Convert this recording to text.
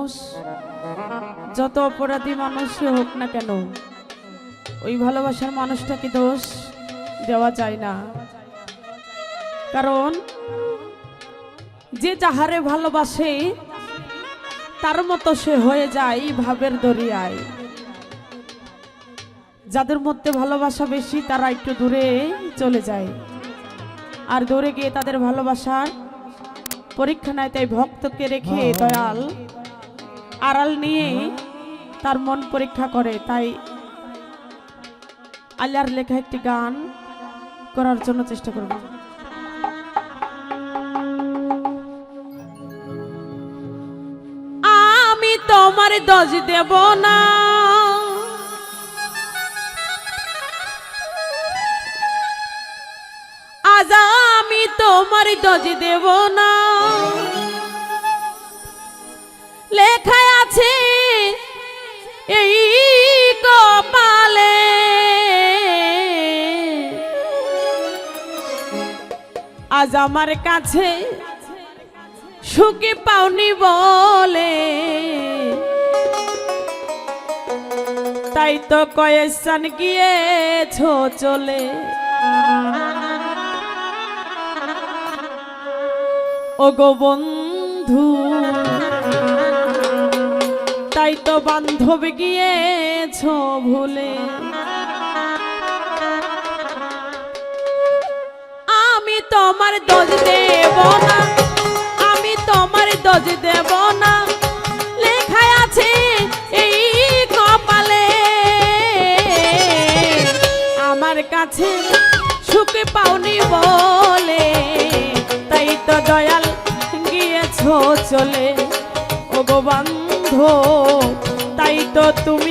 মানুষ যত অপরাধী মানুষই হোক না কেন ওই ভালোবাসার মানুষটাকে দোষ দেওয়া যায় না। কারণ যে যাহারে ভালোবাসে তার মতো সে হয়ে যায় ভাবের দরিয়ায়। যাদের মধ্যে ভালোবাসা বেশি তারা একটু দূরে চলে যায়। আর দূরে গিয়ে তাদের ভালোবাসার পরীক্ষা নেয় তাই ভক্তকে রেখে দয়াল আড়াল নিয়ে তার মন পরীক্ষা করে, তাই আল্লাহর লেখা একটি গান করার জন্য চেষ্টা করব। আমি তোমার দজ দেব না। আজ আমি তোমার দজ দেব না। আজ আমার কাছে সুখী পাওনি বলে। তাই তো কয়েসান গিয়েছ চলে। ও গো বন্ধু, তাই তো বান্ধব গিয়েছ ভুলে। তোমার দোষ দেব না। আমি তোমার দোষ দেব না। লেখায় আছে এই কপালে। আমার কাছে সুখ পাওনি বলে, তাই তো দয়াল গিয়েছ চলে। ও বন্ধ তাই তো তুমি